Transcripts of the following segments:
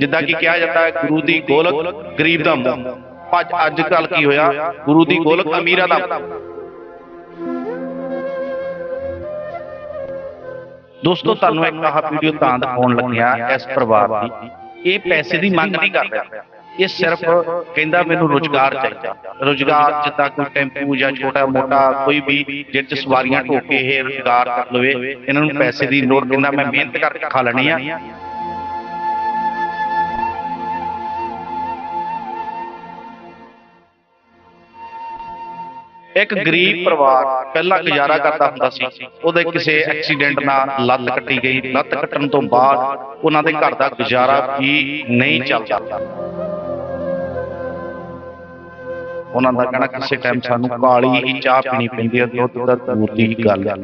ਜਿੱਦਾਂ ਕਿ ਕਿਹਾ ਜਾਂਦਾ ਹੈ, ਗੁਰੂ ਦੀ ਗੋਲਕ ਗਰੀਬ ਦਾ ਮੂੰਹ। ਅੱਜ ਅੱਜ ਕੱਲ ਕੀ ਹੋਇਆ? ਗੁਰੂ ਦੀ ਗੋਲਕ ਅਮੀਰਾਂ ਦਾ ਮੂੰਹ। ਦੋਸਤੋ, ਤੁਹਾਨੂੰ ਇੱਕ ਆਹ ਵੀਡੀਓ ਤਾਂ ਦਿਖਾਉਣ ਲੱਗਿਆ ਇਸ ਪਰਿਵਾਰ ਦੀ। ਇਹ ਪੈਸੇ ਦੀ ਮੰਗ ਨਹੀਂ ਕਰ ਰਿਹਾ। ਇਹ ਸਿਰਫ ਕਹਿੰਦਾ ਮੈਨੂੰ ਰੋਜ਼ਗਾਰ ਚਾਹੀਦਾ। ਰੋਜ਼ਗਾਰ ਜਿੱਦਾਂ ਕੋਈ ਟੈਂਪੂ ਜਾਂ ਛੋਟਾ ਮੋਟਾ ਕੋਈ ਵੀ ਜਿਹਦੇ ਚ ਸਵਾਰੀਆਂ ਢੋਕੇ ਇਹ ਰੋਜ਼ਗਾਰ ਕਰ ਲਵੇ, ਇਹਨਾਂ ਨੂੰ ਪੈਸੇ ਦੀ ਲੋੜ ਕਹਿੰਦਾ ਮੈਂ ਮਿਹਨਤ ਕਰਕੇ ਖਾ ਲੈਣੀ ਆ। ਇੱਕ ਗਰੀਬ ਪਰਿਵਾਰ ਪਹਿਲਾਂ ਗੁਜ਼ਾਰਾ ਕਰਦਾ ਹੁੰਦਾ ਸੀ। ਉਹਦੇ ਕਿਸੇ ਐਕਸੀਡੈਂਟ ਨਾਲ ਲੱਤ ਕੱਟੀ ਗਈ। ਲੱਤ ਕੱਟਣ ਤੋਂ ਬਾਅਦ ਉਹਨਾਂ ਦੇ ਘਰ ਦਾ ਗੁਜ਼ਾਰਾ ਵੀ ਨਹੀਂ ਚੱਲਦਾ। ਉਹਨਾਂ ਦਾ ਕਹਿਣਾ ਕਿਸੇ ਟਾਈਮ ਸਾਨੂੰ ਕਾਲੀ ਹੀ ਚਾਹ ਪੀਣੀ ਪੈਂਦੀ ਹੈ ਦੁੱਧ ਦਾ ਦੂਰ ਦੀ ਹੀ ਗੱਲ ਹੈ।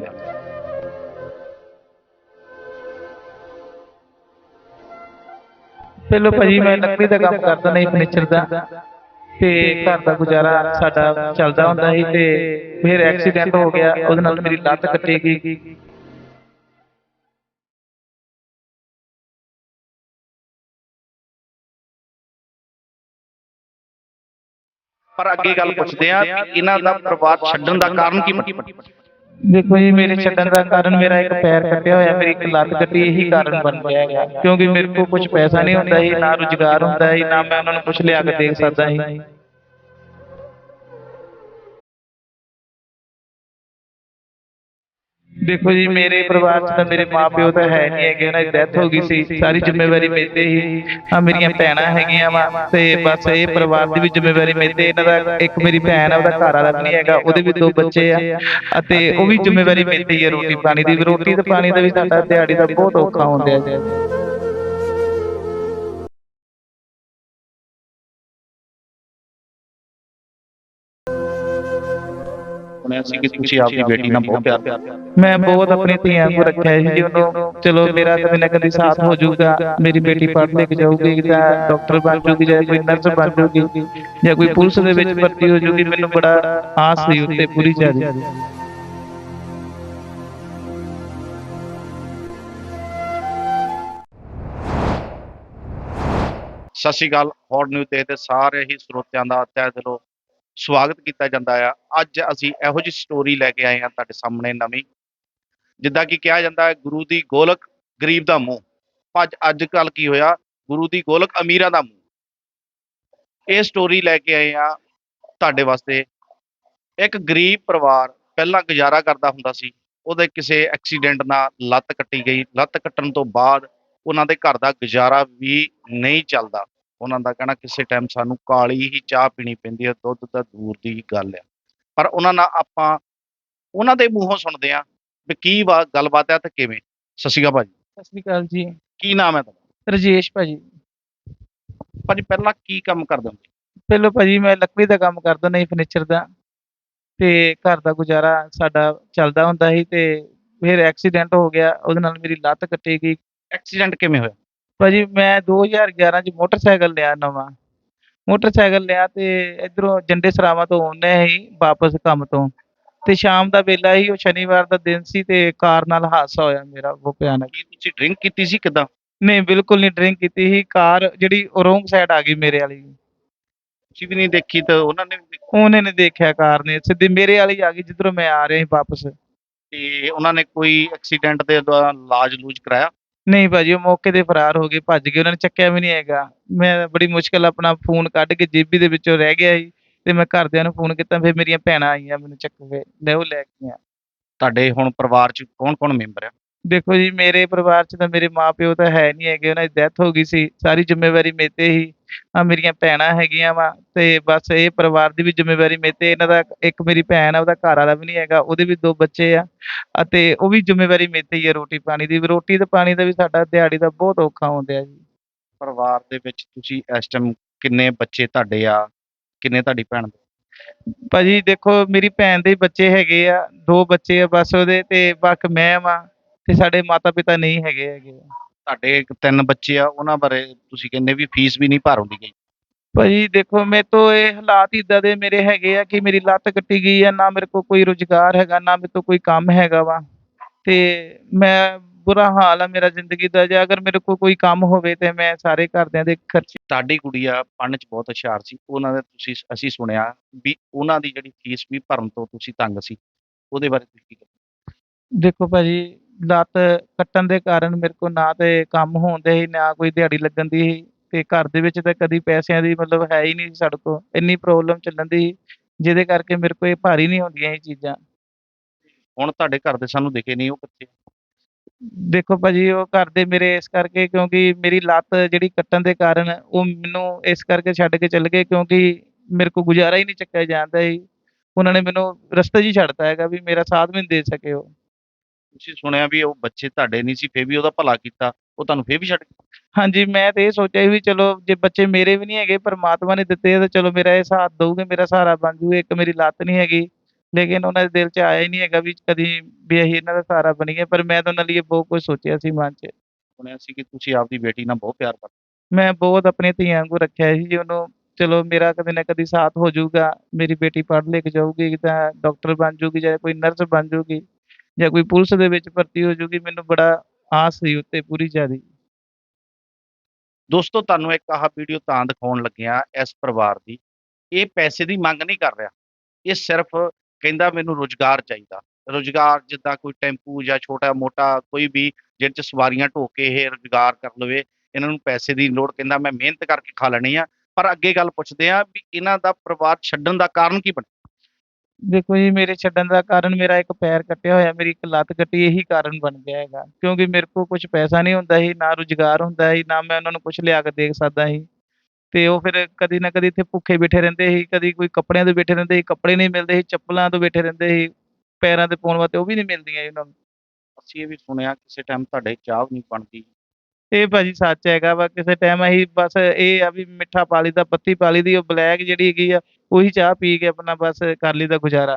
ਪਹਿਲਾਂ ਭਾਜੀ ਮੈਂ ਲੱਕੜੀ ਦਾ ਕੰਮ ਕਰਦਾ ਨਹੀਂ ਫਰਨੀਚਰ ਦਾ। ਤੇ ਘਰ ਦਾ ਗੁਜ਼ਾਰਾ ਸਾਡਾ ਚੱਲਦਾ ਹੁੰਦਾ ਸੀ ਤੇ ਫਿਰ ਐਕਸੀਡੈਂਟ ਹੋ ਗਿਆ, ਉਹਦੇ ਨਾਲ ਮੇਰੀ ਲੱਤ ਕੱਟੀ ਗਈ। ਪਰ ਅੱਗੇ ਗੱਲ ਪੁੱਛਦੇ ਆ ਇਹਨਾਂ ਦਾ ਪਰਿਵਾਰ ਛੱਡਣ ਦਾ ਕਾਰਨ ਕੀ ਬਣਿਆ ਦੇਖੋ ਜੀ, ਮੇਰੇ ਛੱਡਣ ਦਾ ਕਾਰਨ ਮੇਰਾ ਇੱਕ ਪੈਰ ਕੱਟਿਆ ਹੋਇਆ, ਮੇਰੀ ਇੱਕ ਲੱਤ ਕੱਟੀ, ਇਹੀ ਕਾਰਨ ਬਣ ਗਿਆ ਹੈਗਾ। ਕਿਉਂਕਿ ਮੇਰੇ ਕੋਲ ਕੁਝ ਪੈਸਾ ਨਹੀਂ ਹੁੰਦਾ ਸੀ ਨਾ ਰੁਜ਼ਗਾਰ ਹੁੰਦਾ ਸੀ ਨਾ ਮੈਂ ਉਹਨਾਂ ਨੂੰ ਕੁਝ ਲਿਆ ਕੇ ਦੇ ਸਕਦਾ ਸੀ ਦੇਖੋ ਜੀ, ਮੇਰੇ ਪਰਿਵਾਰ 'ਚ ਤਾਂ ਮੇਰੇ ਮਾਪਿਓ ਤਾਂ ਹੈ ਨਹੀਂ ਹੈਗੇ, ਉਹਨਾਂ ਦੀ ਡੈਥ ਹੋ ਗਈ ਸੀ, ਸਾਰੀ ਜ਼ਿੰਮੇਵਾਰੀ ਮੇਰੇ ਤੇ ਹੀ ਆ ਮੇਰੀਆਂ ਭੈਣਾਂ ਹੈਗੀਆਂ ਵਾ, ਤੇ ਬਸ ਇਹ ਪਰਿਵਾਰ ਦੀ ਵੀ ਜ਼ਿੰਮੇਵਾਰੀ ਮੇਰੇ ਤੇ ਇਹਨਾਂ ਦਾ ਇੱਕ ਮੇਰੀ ਭੈਣ ਆ, ਉਹਦਾ ਘਰ ਵਾਲਾ ਵੀ ਨਹੀਂ ਹੈਗਾ, ਉਹਦੇ ਵੀ ਦੋ ਬੱਚੇ ਆ, ਅਤੇ ਉਹ ਵੀ ਜ਼ਿੰਮੇਵਾਰੀ ਮੇਰੇ ਤੇ ਹੀ ਹੈ ਰੋਟੀ ਪਾਣੀ ਦੀ, ਰੋਟੀ ਤੇ ਪਾਣੀ ਦਾ ਵੀ ਸਾਡਾ ਦਿਹਾੜੀ ਦਾ ਬਹੁਤ ਔਖਾ ਹੁੰਦਾ ਹੈ। ਸੁਣਿਆ ਸੀ ਕਿ ਤੁਸੀਂ ਆਪਣੀ ਬੇਟੀ ਨਾਲ ਬਹੁਤ ਪਿਆਰ ਕਰਦੇ ਹੋ ਮੈਂ ਬਹੁਤ ਆਪਣੀ ਧੀਆਂ ਨੂੰ ਰੱਖਿਆ ਜੀ ਉਹਨੂੰ ਚਲੋ ਮੇਰਾ ਕਦੇ ਨਾ ਕਦੇ ਸਾਥ ਹੋ ਜਾਊਗਾ ਮੇਰੀ ਬੇਟੀ ਪੜ੍ਹ ਲਿਖ ਜਾਊਗੀ ਤਾਂ ਡਾਕਟਰ ਬਣ ਜਾਊਗੀ ਜਾਂ ਕੋਈ ਨਰਸ ਬਣ ਜਾਊਗੀ ਜਾਂ ਕੋਈ ਪੁਲਿਸ ਦੇ ਵਿੱਚ ਭਰਤੀ ਹੋ ਜਾਊਗੀ ਮੈਨੂੰ ਬੜਾ ਆਸ ਸੀ ਉੱਤੇ ਪੂਰੀ ਚਾਹੀ ਸਤਿ ਸ਼੍ਰੀ ਅਕਾਲ ਹੌਟ ਨਿਊਜ਼ ਤੇ ਤੇ ਸਾਰੇ ਹੀ ਸਰੋਤਿਆਂ ਦਾ ਤਹਿ ਦਿਲੋਂ ਸਵਾਗਤ ਕੀਤਾ ਜਾਂਦਾ ਆ। ਅੱਜ ਅਸੀਂ ਇਹੋ ਜਿਹੀ ਸਟੋਰੀ ਲੈ ਕੇ ਆਏ ਹਾਂ ਤੁਹਾਡੇ ਸਾਹਮਣੇ ਨਵੀਂ। ਜਿੱਦਾਂ ਕਿ ਕਿਹਾ ਜਾਂਦਾ ਹੈ, ਗੁਰੂ ਦੀ ਗੋਲਕ ਗਰੀਬ ਦਾ ਮੂੰਹ। ਅੱਜ ਅੱਜ ਕੱਲ ਕੀ ਹੋਇਆ? ਗੁਰੂ ਦੀ ਗੋਲਕ ਅਮੀਰਾਂ ਦਾ ਮੂੰਹ। ਇਹ ਸਟੋਰੀ ਲੈ ਕੇ ਆਏ ਆ ਤੁਹਾਡੇ ਵਾਸਤੇ। ਇੱਕ ਗਰੀਬ ਪਰਿਵਾਰ ਪਹਿਲਾਂ ਗੁਜ਼ਾਰਾ ਕਰਦਾ ਹੁੰਦਾ ਸੀ। ਉਹਦੇ ਕਿਸੇ ਐਕਸੀਡੈਂਟ ਨਾਲ ਲੱਤ ਕੱਟੀ ਗਈ। ਲੱਤ ਕੱਟਣ ਤੋਂ ਬਾਅਦ ਉਹਨਾਂ ਦੇ ਘਰ ਦਾ ਗੁਜ਼ਾਰਾ ਵੀ ਨਹੀਂ ਚੱਲਦਾ। ਉਹਨਾਂ ਦਾ ਕਹਿਣਾ ਕਿਸੇ ਟਾਈਮ ਸਾਨੂੰ ਕਾਲੀ ਹੀ ਚਾਹ ਪੀਣੀ ਪੈਂਦੀ ਹੈ ਦੁੱਧ ਤਾਂ ਦੂਰ ਦੀ ਗੱਲ ਹੈ। ਪਰ ਉਹਨਾਂ ਨਾਲ ਆਪਾਂ ਉਹਨਾਂ ਦੇ ਮੂੰਹੋਂ ਸੁਣਦੇ ਆ ਵੀ ਕੀ ਵਾ ਗੱਲਬਾਤ ਹੈ ਤੇ ਕਿਵੇਂ। ਸਤਿ ਸ਼੍ਰੀ ਅਕਾਲ ਭਾਜੀ। ਸਤਿ ਸ਼੍ਰੀ ਅਕਾਲ ਜੀ। ਕੀ ਨਾਮ ਹੈ ਤੁਹਾਡਾ? ਰਜੇਸ਼ ਭਾਜੀ। ਭਾਜੀ ਪਹਿਲਾਂ ਕੀ ਕੰਮ ਕਰਦੇ ਹੁੰਦੇ? ਪਹਿਲਾਂ ਭਾਜੀ ਮੈਂ ਲੱਕੜੀ ਦਾ ਕੰਮ ਕਰਦਾ ਨਹੀਂ ਫਰਨੀਚਰ ਦਾ। ਤੇ ਘਰ ਦਾ ਗੁਜ਼ਾਰਾ ਸਾਡਾ ਚੱਲਦਾ ਹੁੰਦਾ ਸੀ ਤੇ ਫਿਰ ਐਕਸੀਡੈਂਟ ਹੋ ਗਿਆ ਉਹਦੇ ਨਾਲ ਮੇਰੀ ਲੱਤ ਕੱਟੀ ਗਈ। ਐਕਸੀਡੈਂਟ ਕਿਵੇਂ ਹੋਇਆ? ਭਾਜੀ ਮੈਂ 2011 ਚ ਮੋਟਰਸਾਈਕਲ ਲਿਆ ਨਵਾਂ। ਮੋਟਰਸਾਈਕਲ ਲਿਆ ਤੇ ਇਧਰੋਂ ਜੰਡੇ ਸਰਾਵਾਂ ਤੋਂ ਆਉਂਦੇ ਹੀ ਵਾਪਸ ਕੰਮ ਤੋਂ। ਤੇ ਸ਼ਾਮ ਦਾ ਵੇਲਾ ਹੀ ਉਹ ਸ਼ਨੀਵਾਰ ਦਾ ਦਿਨ ਸੀ ਤੇ ਕਾਰ ਨਾਲ ਹਾਦਸਾ ਹੋਇਆ ਮੇਰਾ ਉਹ ਭਿਆਨਕ। ਕੀ ਤੁਸੀਂ ਡਰਿੰਕ ਕੀਤੀ ਸੀ ਕਿਦਾਂ? ਨਹੀਂ ਬਿਲਕੁਲ ਨਹੀਂ ਡਰਿੰਕ ਕੀਤੀ ਸੀ। ਕਾਰ ਜਿਹੜੀ ਰੋਂਗ ਸਾਈਡ ਆ ਗਈ ਮੇਰੇ ਵਾਲੀ। ਤੁਸੀਂ ਵੀ ਨਹੀਂ ਦੇਖੀ ਤਾਂ ਉਹਨਾਂ ਨੇ ਵੀ ਦੇਖੀ। ਉਹਨੇ ਨੇ ਦੇਖਿਆ ਕਾਰ ਨੇ ਸਿੱਧੀ ਮੇਰੇ ਵਾਲੀ ਆ ਗਈ ਜਿੱਧਰੋਂ ਮੈਂ ਆ ਰਿਹਾ ਸੀ ਵਾਪਸ। ਤੇ ਉਹਨਾਂ ਨੇ ਕੋਈ ਐਕਸੀਡੈਂਟ ਦੇ ਦੌਰਾਨ ਇਲਾਜ ਲੂਜ ਕਰਾਇਆ? ਨਹੀਂ ਭਾਜੀ ਉਹ ਮੌਕੇ ਤੇ ਫਰਾਰ ਹੋ ਗਏ ਭੱਜ ਗਏ ਉਹਨਾਂ ਨੇ ਚੱਕਿਆ ਵੀ ਨਹੀਂ ਹੈਗਾ। ਮੈਂ ਬੜੀ ਮੁਸ਼ਕਲ ਆਪਣਾ ਫੋਨ ਕੱਢ ਕੇ ਜੇਬੀ ਦੇ ਵਿੱਚੋਂ ਰਹਿ ਗਿਆ ਸੀ ਤੇ ਮੈਂ ਘਰਦਿਆਂ ਨੂੰ ਫੋਨ ਕੀਤਾ ਫਿਰ ਮੇਰੀਆਂ ਭੈਣਾਂ ਆਈਆਂ ਮੈਨੂੰ ਚੱਕ ਕੇ ਲੈ ਉਹ ਲੈ ਕੇ ਆ ਤੁਹਾਡੇ ਹੁਣ ਪਰਿਵਾਰ ਚ ਕੌਣ ਕੌਣ ਮੈਂਬਰ ਆ? ਦੇਖੋ ਜੀ ਮੇਰੇ ਪਰਿਵਾਰ 'ਚ ਤਾਂ ਮੇਰੇ ਮਾਪਿਓ ਤਾਂ ਹੈ ਨਹੀਂ ਹੈਗੇ ਉਹਨਾਂ ਦੀ ਡੈਥ ਹੋ ਗਈ ਸੀ ਸਾਰੀ ਜ਼ਿੰਮੇਵਾਰੀ ਮੇਰੇ ਤੇ ਹੀ ਆ ਮੇਰੀਆਂ ਭੈਣਾਂ ਹੈਗੀਆਂ ਵਾ ਤੇ ਬਸ ਇਹ ਪਰਿਵਾਰ ਦੀ ਵੀ ਜ਼ਿੰਮੇਵਾਰੀ ਮੇਰੇ ਤੇ ਇਹਨਾਂ ਦਾ ਇੱਕ ਮੇਰੀ ਭੈਣ ਆ ਉਹਦਾ ਘਰ ਵਾਲਾ ਵੀ ਨਹੀਂ ਹੈਗਾ ਉਹਦੇ ਵੀ ਦੋ ਬੱਚੇ ਆ ਅਤੇ ਉਹ ਵੀ ਜ਼ਿੰਮੇਵਾਰੀ ਮੇਰੇ ਤੇ ਹੀ ਹੈ ਰੋਟੀ ਪਾਣੀ ਦੀ ਰੋਟੀ ਤੇ ਪਾਣੀ ਦਾ ਵੀ ਸਾਡਾ ਦਿਹਾੜੀ ਦਾ ਬਹੁਤ ਔਖਾ ਹੁੰਦਾ ਜੀ। ਪਰਿਵਾਰ ਦੇ ਵਿੱਚ ਤੁਸੀਂ ਇਸ ਟਾਈਮ ਕਿੰਨੇ ਬੱਚੇ ਤੁਹਾਡੇ ਆ ਕਿੰਨੇ ਤੁਹਾਡੀ ਭੈਣ ਦੇ? ਭਾਜੀ ਦੇਖੋ ਮੇਰੀ ਭੈਣ ਦੇ ਬੱਚੇ ਹੈਗੇ ਆ ਦੋ ਬੱਚੇ ਆ ਬਸ ਉਹਦੇ ਤੇ ਬਾਕੀ ਮੈਂ ਵਾਂ ਤੇ ਸਾਡੇ ਮਾਤਾ ਪਿਤਾ ਨਹੀਂ ਹੈਗੇ ਹੈਗੇ। ਤੁਹਾਡੇ ਤਿੰਨ ਬੱਚੇ ਆ ਉਹਨਾਂ ਬਾਰੇ ਤੁਸੀਂ ਕਹਿੰਦੇ ਵੀ ਫੀਸ ਵੀ ਨਹੀਂ ਭਰ ਹੁੰਦੀ ਗਈ। ਭਾਜੀ ਦੇਖੋ ਮੇਰੇ ਤੋਂ ਇਹ ਹਾਲਾਤ ਇਦਾਂ ਦੇ ਮੇਰੇ ਹੈਗੇ ਆ ਕਿ ਮੇਰੀ ਲੱਤ ਕੱਟੀ ਗਈ ਆ ਨਾ ਮੇਰੇ ਕੋਲ ਕੋਈ ਰੁਜ਼ਗਾਰ ਹੈਗਾ ਨਾ ਮੇਰੇ ਤੋਂ ਕੋਈ ਕੰਮ ਹੈਗਾ ਵਾ। ਤੇ ਮੈਂ ਬੁਰਾ ਹਾਲ ਆ ਮੇਰਾ ਜ਼ਿੰਦਗੀ ਦਾ ਜੇ ਅਗਰ ਮੇਰੇ ਕੋਲ ਕੋਈ ਕੰਮ ਹੋਵੇ ਤੇ ਮੈਂ ਸਾਰੇ ਘਰਦਿਆਂ ਦੇ ਖਰਚੇ ਤੁਹਾਡੀ ਗੁੜੀਆ ਪੜ੍ਹਨ 'ਚ ਬਹੁਤ ਹੁਸ਼ਿਆਰ ਸੀ। ਉਹਨਾਂ ਦਾ ਤੁਸੀਂ ਅਸੀਂ ਸੁਣਿਆ ਵੀ ਉਹਨਾਂ ਦੀ ਜਿਹੜੀ ਫੀਸ ਵੀ ਭਰਨ ਤੋਂ ਤੁਸੀਂ ਤੰਗ ਸੀ। ਉਹਦੇ ਬਾਰੇ ਤੁਸੀਂ ਕੀ ਦੇਖੋ ਭਾਜੀ ਲੱਤ ਕੱਟਣ ਦੇ ਕਾਰਨ ਮੇਰੇ ਕੋਲ ਨਾ ਤੇ ਕੰਮ ਹੋਣਦੇ ਸੀ ਨਾ ਕੋਈ ਦਿਹਾੜੀ ਲੱਗਣ ਦੀ ਸੀ ਤੇ ਘਰ ਦੇ ਵਿੱਚ ਤਾਂ ਕਦੀ ਪੈਸਿਆਂ ਦੀ ਮਤਲਬ ਹੈ ਹੀ ਨਹੀਂ ਸਾਡੇ ਕੋਲ ਇੰਨੀ ਪ੍ਰੋਬਲਮ ਚੱਲਣ ਦੀ ਸੀ ਜਿਹਦੇ ਕਰਕੇ ਮੇਰੇ ਕੋਲ ਇਹ ਭਾਰੀ ਨਹੀਂ ਹੁੰਦੀਆਂ ਇਹ ਚੀਜ਼ਾਂ। ਹੁਣ ਤੁਹਾਡੇ ਘਰ ਦੇ ਸਾਨੂੰ ਦਿਖੇ ਨਹੀਂ ਉਹ ਕਿੱਥੇ ਦੇਖੋ ਭਾਜੀ ਉਹ ਘਰ ਦੇ ਮੇਰੇ ਇਸ ਕਰਕੇ ਕਿਉਂਕਿ ਮੇਰੀ ਲੱਤ ਜਿਹੜੀ ਕੱਟਣ ਦੇ ਕਾਰਨ ਉਹ ਮੈਨੂੰ ਇਸ ਕਰਕੇ ਛੱਡ ਕੇ ਚੱਲ ਗਏ ਕਿਉਂਕਿ ਮੇਰੇ ਕੋਲ ਗੁਜ਼ਾਰਾ ਹੀ ਨਹੀਂ ਚੱਕਿਆ ਜਾਂਦਾ ਸੀ। ਉਹਨਾਂ ਨੇ ਮੈਨੂੰ ਰਸਤੇ 'ਚ ਹੀ ਛੱਡਤਾ ਹੈਗਾ ਵੀ ਮੇਰਾ ਸਾਥ ਵੀ ਨਹੀਂ ਦੇ ਸਕੇ ਉਹ। ਤੁਸੀਂ ਸੁਣਿਆ ਵੀ ਉਹ ਬੱਚੇ ਤੁਹਾਡੇ ਨਹੀਂ ਸੀ ਫੇਰ ਵੀ ਉਹਦਾ ਭਲਾ ਕੀਤਾ ਉਹ ਤੁਹਾਨੂੰ ਫੇਰ ਵੀ ਛੱਡ ਗਏ? ਹਾਂਜੀ ਮੈਂ ਤੇ ਇਹ ਸੋਚਿਆ ਵੀ ਚਲੋ ਜੇ ਬੱਚੇ ਮੇਰੇ ਵੀ ਨਹੀਂ ਹੈਗੇ ਪਰਮਾਤਮਾ ਨੇ ਦਿੱਤੇ ਆ ਤਾਂ ਚਲੋ ਮੇਰਾ ਇਹ ਸਾਥ ਦਊਗੇ ਮੇਰਾ ਸਹਾਰਾ ਬਣ ਜੂਗੇ ਇੱਕ ਮੇਰੀ ਲੱਤ ਨਹੀਂ ਹੈਗੀ। ਲੇਕਿਨ ਉਹਨਾਂ ਦੇ ਦਿਲ 'ਚ ਆਇਆ ਹੀ ਨਹੀਂ ਹੈਗਾ ਵੀ ਕਦੀ ਵੀ ਅਸੀਂ ਇਹਨਾਂ ਦਾ ਸਹਾਰਾ ਬਣੀਏ ਪਰ ਮੈਂ ਤਾਂ ਉਹਨਾਂ ਲਈ ਬਹੁਤ ਕੁਝ ਸੋਚਿਆ ਸੀ ਮਨ 'ਚ। ਸੁਣਿਆ ਸੀ ਕਿ ਤੁਸੀਂ ਆਪਦੀ ਬੇਟੀ ਨਾਲ ਬਹੁਤ ਪਿਆਰ ਕਰਦੇ ਮੈਂ ਬਹੁਤ ਆਪਣੀਆਂ ਧੀਆਂ ਵਾਂਗੂ ਰੱਖਿਆ ਸੀ ਜੀ ਉਹਨੂੰ ਚਲੋ ਮੇਰਾ ਕਦੇ ਨਾ ਕਦੇ ਸਾਥ ਹੋ ਜਾਊਗਾ ਮੇਰੀ ਬੇਟੀ ਪੜ੍ਹ ਲਿਖ ਜਾਊਗੀ ਤਾਂ ਡਾਕਟਰ ਬਣ ਜਾਊਗੀ ਜਾਂ ਕੋਈ ਨਰਸ ਬਣ ਜਾਊਗੀ ਜਾਂ ਕੋਈ ਪੁਲਿਸ ਦੇ ਵਿੱਚ ਭਰਤੀ ਹੋ ਜਾਊਗੀ ਮੈਨੂੰ ਬੜਾ ਆਸ ਸੀ ਉੱਤੇ ਪੂਰੀ ਜ਼ਿਆਦੀ। ਦੋਸਤੋ, ਤੁਹਾਨੂੰ ਇੱਕ ਆਹ ਵੀਡੀਓ ਤਾਂ ਦਿਖਾਉਣ ਲੱਗਿਆ ਇਸ ਪਰਿਵਾਰ ਦੀ। ਇਹ ਪੈਸੇ ਦੀ ਮੰਗ ਨਹੀਂ ਕਰ ਰਿਹਾ। ਇਹ ਸਿਰਫ ਕਹਿੰਦਾ ਮੈਨੂੰ ਰੁਜ਼ਗਾਰ ਚਾਹੀਦਾ। ਰੁਜ਼ਗਾਰ ਜਿੱਦਾਂ ਕੋਈ ਟੈਂਪੂ ਜਾਂ ਛੋਟਾ ਮੋਟਾ ਕੋਈ ਵੀ ਜਿਹਦੇ ਚ ਸਵਾਰੀਆਂ ਢੋ ਕੇ ਇਹ ਰੁਜ਼ਗਾਰ ਕਰ ਲਵੇ, ਇਹਨਾਂ ਨੂੰ ਪੈਸੇ ਦੀ ਲੋੜ ਕਹਿੰਦਾ ਮੈਂ ਮਿਹਨਤ ਕਰਕੇ ਖਾ ਲੈਣੀ ਆ। ਪਰ ਅੱਗੇ ਗੱਲ ਪੁੱਛਦੇ ਆ ਵੀ ਇਹਨਾਂ ਦਾ ਪਰਿਵਾਰ ਛੱਡਣ ਦਾ ਕਾਰਨ ਕੀ ਬਣਿਆ? ਦੇਖੋ ਜੀ, ਮੇਰੇ ਛੱਡਣ ਦਾ ਕਾਰਨ ਮੇਰਾ ਇੱਕ ਪੈਰ ਕੱਟਿਆ ਹੋਇਆ, ਮੇਰੀ ਇੱਕ ਲੱਤ ਕੱਟੀ, ਇਹੀ ਕਾਰਨ ਬਣ ਗਿਆ ਹੈਗਾ। ਕਿਉਂਕਿ ਮੇਰੇ ਕੋਲ ਕੁਝ ਪੈਸਾ ਨਹੀਂ ਹੁੰਦਾ ਸੀ, ਨਾ ਰੁਜ਼ਗਾਰ ਹੁੰਦਾ ਸੀ, ਨਾ ਮੈਂ ਉਹਨਾਂ ਨੂੰ ਕੁਝ ਲਿਆ ਕੇ ਦੇ ਸਕਦਾ ਸੀ। ਤੇ ਉਹ ਫਿਰ ਕਦੀ ਨਾ ਕਦੀ ਇੱਥੇ ਭੁੱਖੇ ਬੈਠੇ ਰਹਿੰਦੇ ਸੀ, ਕਦੀ ਕੋਈ ਕੱਪੜਿਆਂ ਤੋਂ ਬੈਠੇ ਰਹਿੰਦੇ ਸੀ, ਕੱਪੜੇ ਨਹੀਂ ਮਿਲਦੇ ਸੀ, ਚੱਪਲਾਂ ਤੋਂ ਬੈਠੇ ਰਹਿੰਦੇ ਸੀ, ਪੈਰਾਂ ਤੇ ਪਾਉਣ ਵਾਸਤੇ ਉਹ ਵੀ ਨਹੀਂ ਮਿਲਦੀਆਂ ਸੀ ਉਹਨਾਂ ਨੂੰ। ਅਸੀਂ ਇਹ ਵੀ ਸੁਣਿਆ, ਕਿਸੇ ਟਾਈਮ ਤੁਹਾਡੇ ਚਾਹ ਵੀ ਨਹੀਂ ਬਣਦੀ। ਇਹ ਭਾਜੀ ਸੱਚ ਹੈਗਾ ਵਾ ਕਿਸੇ ਟਾਈਮ ਅਸੀਂ ਬਸ ਇਹ ਆ ਵੀ ਮਿੱਠਾ ਪਾਲੀ ਦਾ ਪੱਤੀ ਪਾਲੀ ਦੀ ਉਹ ਬਲੈਕ ਜਿਹੜੀ ਹੈਗੀ ਆ ਉਹੀ ਚਾਹ ਪੀ ਕੇ ਆਪਣਾ ਬਸ ਕਰ ਲਈਦਾ ਗੁਜ਼ਾਰਾ।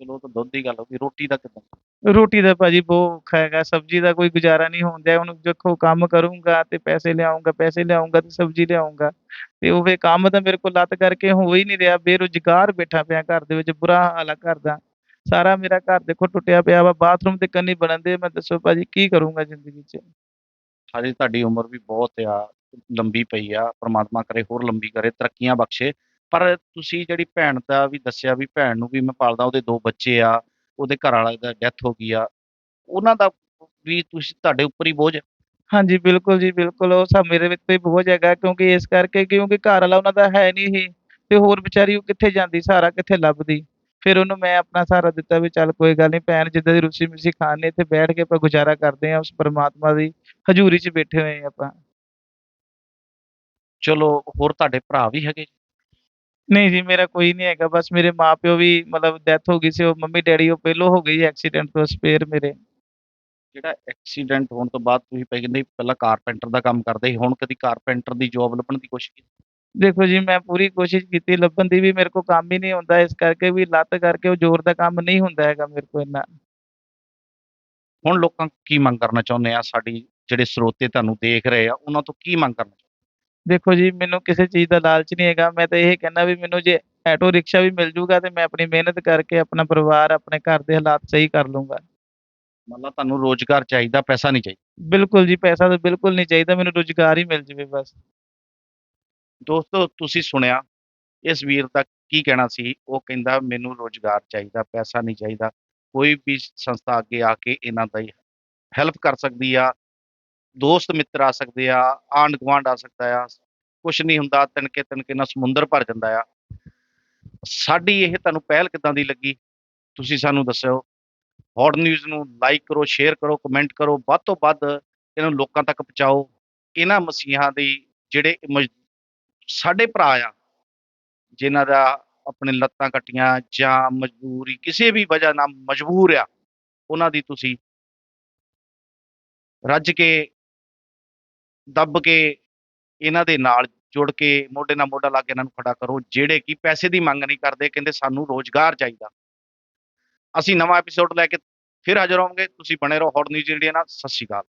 ਚਲੋ ਤਾਂ ਦੁੱਧ ਦੀ ਗੱਲ ਹੋ ਗਈ ਰੋਟੀ ਦਾ ਕਿੱਦਾਂ? ਰੋਟੀ ਦਾ ਭਾਜੀ ਬਹੁਤ ਔਖਾ ਹੈਗਾ ਸਬਜ਼ੀ ਦਾ ਕੋਈ ਗੁਜ਼ਾਰਾ ਨਹੀਂ ਹੁੰਦਾ ਹੁਣ ਦੇਖੋ ਕੰਮ ਕਰੂੰਗਾ ਤੇ ਪੈਸੇ ਲਿਆਉਂਗਾ ਪੈਸੇ ਲਿਆਉਂਗਾ ਤੇ ਸਬਜ਼ੀ ਲਿਆਉਂਗਾ ਤੇ ਉਹ ਫੇ ਕੰਮ ਤਾਂ ਮੇਰੇ ਕੋਲ ਲੱਤ ਕਰਕੇ ਹੋ ਹੀ ਨਹੀਂ ਰਿਹਾ ਬੇਰੁਜ਼ਗਾਰ ਬੈਠਾ ਪਿਆ ਘਰ ਦੇ ਵਿੱਚ ਬੁਰਾ ਹਾਲ ਆ ਘਰ ਦਾ। ਸਾਰਾ ਮੇਰਾ ਘਰ ਦੇਖੋ ਟੁੱਟਿਆ ਪਿਆ ਵਾ ਬਾਥਰੂਮ ਤੇ ਕੰਨੀ ਬਣਨ ਦੇ ਮੈਂ ਦੱਸੋ ਭਾਜੀ ਕੀ ਕਰੂੰਗਾ ਜ਼ਿੰਦਗੀ 'ਚ? ਹਜੇ ਤੁਹਾਡੀ ਉਮਰ ਵੀ ਬਹੁਤ ਆ, ਲੰਬੀ ਪਈ ਆ, ਪ੍ਰਮਾਤਮਾ ਕਰੇ ਹੋਰ ਲੰਬੀ ਕਰੇ, ਤਰੱਕੀਆਂ ਬਖਸ਼ੇ। ਪਰ ਤੁਸੀਂ ਜਿਹੜੀ ਭੈਣ ਦਾ ਵੀ ਦੱਸਿਆ ਵੀ ਭੈਣ ਨੂੰ ਵੀ ਮੈਂ ਪਾਲਦਾ, ਉਹਦੇ ਦੋ ਬੱਚੇ ਆ, ਉਹਦੇ ਘਰ ਵਾਲੇ ਦਾ ਡੈਥ ਹੋ ਗਈ ਆ, ਉਹਨਾਂ ਦਾ ਵੀ ਤੁਸੀਂ ਤੁਹਾਡੇ ਉੱਪਰ ਹੀ ਬੋਝ ਹਾਂਜੀ, ਬਿਲਕੁਲ ਜੀ, ਬਿਲਕੁਲ। ਉਹ ਸਭ ਮੇਰੇ ਵਿੱਚ ਤੇ ਬੋਝ ਹੈਗਾ, ਕਿਉਂਕਿ ਇਸ ਕਰਕੇ, ਕਿਉਂਕਿ ਘਰ ਵਾਲਾ ਉਹਨਾਂ ਦਾ ਹੈ ਨਹੀਂ ਸੀ ਤੇ ਹੋਰ ਵਿਚਾਰੀ ਉਹ ਕਿੱਥੇ ਜਾਂਦੀ, ਸਾਰਾ ਕਿੱਥੇ ਲੱਭਦੀ? ਫਿਰ ਉਹਨੂੰ ਮੈਂ ਆਪਣਾ ਸਹਾਰਾ ਦਿੱਤਾ ਵੀ ਚੱਲ ਕੋਈ ਗੱਲ ਨਹੀਂ ਭੈਣ ਜਿੱਦਾਂ ਦੀ ਰੁੱਸੀ ਮਿੱਸੀ ਖਾਣ ਨੇ ਇੱਥੇ ਬੈਠ ਕੇ ਆਪਾਂ ਗੁਜ਼ਾਰਾ ਕਰਦੇ ਹਾਂ ਉਸ ਪਰਮਾਤਮਾ ਦੀ ਹਜ਼ੂਰੀ 'ਚ ਬੈਠੇ ਹੋਏ ਹਾਂ ਆਪਾਂ। ਚਲੋ ਹੋਰ ਤੁਹਾਡੇ ਭਰਾ ਵੀ ਹੈਗੇ? ਨਹੀਂ ਜੀ ਮੇਰਾ ਕੋਈ ਨਹੀਂ ਹੈਗਾ ਬਸ ਮੇਰੇ ਮਾਪਿਓ ਵੀ ਮਤਲਬ ਡੈਥ ਹੋ ਗਈ ਸੀ ਉਹ ਮੰਮੀ ਡੈਡੀ ਉਹ ਪਹਿਲੋਂ ਹੋ ਗਈ ਐਕਸੀਡੈਂਟ ਤੋਂ ਸਪੇਅਰ ਮੇਰੇ। ਜਿਹੜਾ ਐਕਸੀਡੈਂਟ ਹੋਣ ਤੋਂ ਬਾਅਦ ਤੁਸੀਂ ਪੈ ਕਹਿੰਦੇ ਪਹਿਲਾਂ ਕਾਰਪੈਂਟਰ ਦਾ ਕੰਮ ਕਰਦੇ ਸੀ ਹੁਣ ਕਦੀ ਕਾਰਪੈਂਟਰ ਦੀ ਜੌਬ ਲੱਭਣ ਦੀ ਕੋਸ਼ਿਸ਼ ਕੀਤੀ? ਦੇਖੋ ਜੀ ਮੈਂ ਪੂਰੀ ਕੋਸ਼ਿਸ਼ ਕੀਤੀ ਲੱਭਣ ਦੀ ਵੀ ਮੇਰੇ ਕੋਲ ਕੰਮ ਹੀ ਨਹੀਂ ਹੁੰਦਾ ਇਸ ਕਰਕੇ ਵੀ ਲੱਤ ਕਰਕੇ ਉਹ ਜ਼ੋਰ ਦਾ ਕੰਮ ਨਹੀਂ ਹੁੰਦਾ ਹੈਗਾ ਮੇਰੇ ਕੋਲ ਇੰਨਾ। ਹੁਣ ਲੋਕਾਂ ਤੋਂ ਕੀ ਮੰਗ ਕਰਨਾ ਚਾਹੁੰਦੇ ਆ? ਸਾਡੀ ਜਿਹੜੇ ਸਰੋਤੇ ਤੁਹਾਨੂੰ ਦੇਖ ਰਹੇ ਆ ਉਹਨਾਂ ਤੋਂ ਕੀ ਮੰਗ ਕਰਨਾ ਦੇਖੋ ਜੀ ਮੈਨੂੰ ਕਿਸੇ ਚੀਜ਼ ਦਾ ਲਾਲਚ ਨਹੀਂ ਹੈਗਾ। ਮੈਂ ਤਾਂ ਇਹ ਕਹਿੰਦਾ ਵੀ ਮੈਨੂੰ ਜੇ ਆਟੋ ਰਿਕਸ਼ਾ ਵੀ ਮਿਲ ਜੂਗਾ ਤੇ ਮੈਂ ਆਪਣੀ ਮਿਹਨਤ ਕਰਕੇ ਆਪਣਾ ਪਰਿਵਾਰ ਆਪਣੇ ਘਰ ਦੇ ਹਾਲਾਤ ਸਹੀ ਕਰ ਲੂੰਗਾ ਮਤਲਬ ਤੁਹਾਨੂੰ ਰੋਜ਼ਗਾਰ ਚਾਹੀਦਾ ਪੈਸਾ ਨਹੀਂ ਚਾਹੀਦਾ? ਬਿਲਕੁਲ ਜੀ ਪੈਸਾ ਤਾਂ ਬਿਲਕੁਲ ਨਹੀਂ ਚਾਹੀਦਾ ਮੈਨੂੰ ਰੁਜ਼ਗਾਰ ਹੀ ਮਿਲ ਜਾਵੇ ਬਸ। ਦੋਸਤੋ, ਤੁਸੀਂ ਸੁਣਿਆ ਇਸ ਵੀਰ ਦਾ ਕੀ ਕਹਿਣਾ ਸੀ? ਉਹ ਕਹਿੰਦਾ, ਮੈਨੂੰ ਰੋਜ਼ਗਾਰ ਚਾਹੀਦਾ, ਪੈਸਾ ਨਹੀਂ ਚਾਹੀਦਾ। ਕੋਈ ਵੀ ਸੰਸਥਾ ਅੱਗੇ ਆ ਕੇ ਇਹਨਾਂ ਦਾ ਹੈਲਪ ਕਰ ਸਕਦੀ ਆ, ਦੋਸਤ ਮਿੱਤਰ ਆ ਸਕਦੇ ਆ ਆਂਢ ਗੁਆਂਢ ਆ ਸਕਦਾ ਆ, ਕੁਛ ਨਹੀਂ ਹੁੰਦਾ ਤਿਣਕੇ ਤਿਣਕੇ ਨਾਲ ਸਮੁੰਦਰ ਭਰ ਜਾਂਦਾ ਆ। ਸਾਡੀ ਇਹ ਤੁਹਾਨੂੰ ਪਹਿਲ ਕਿਦਾਂ ਦੀ ਲੱਗੀ? ਤੁਸੀਂ ਸਾਨੂੰ ਦੱਸਿਓ। ਹੌਟ ਨਿਊਜ਼ ਨੂੰ ਲਾਈਕ ਕਰੋ ਸ਼ੇਅਰ ਕਰੋ ਕਮੈਂਟ ਕਰੋ। ਵੱਧ ਤੋਂ ਵੱਧ ਇਹਨਾਂ ਨੂੰ ਲੋਕਾਂ ਤੱਕ ਪਹੁੰਚਾਓ। ਇਹਨਾਂ ਮਸੀਹਾਂ ਦੀ ਜਿਹੜੇ ਸਾਡੇ ਭਰਾ ਆ, ਜਿਨ੍ਹਾਂ ਦਾ ਆਪਣੇ ਲੱਤਾਂ ਕੱਟੀਆਂ ਜਾਂ ਮਜਬੂਰੀ ਕਿਸੇ ਵੀ ਵਜ੍ਹਾ ਨਾਲ ਮਜਬੂਰ ਆ, ਉਹਨਾਂ ਦੀ ਤੁਸੀਂ ਰੱਜ ਕੇ, ਦੱਬ ਕੇ ਇਹਨਾਂ ਦੇ ਨਾਲ ਜੁੜ ਕੇ ਮੋਢੇ ਨਾਲ ਮੋਢਾ ਲਾ ਕੇ ਇਹਨਾਂ ਨੂੰ ਖੜਾ ਕਰੋ, ਜਿਹੜੇ ਕਿ ਪੈਸੇ ਦੀ ਮੰਗ ਨਹੀਂ ਕਰਦੇ, ਕਹਿੰਦੇ ਸਾਨੂੰ ਰੋਜ਼ਗਾਰ ਚਾਹੀਦਾ। ਅਸੀਂ ਨਵਾਂ ਐਪੀਸੋਡ ਲੈ ਕੇ ਫਿਰ ਹਾਜ਼ਰ ਹੋਵਾਂਗੇ, ਤੁਸੀਂ ਬਣੇ ਰਹੋ ਹੌਟ ਨਿਊਜ਼ ਇੰਡੀਆ ਨਾਲ, ਸਤਿ ਸ਼੍ਰੀ ਅਕਾਲ।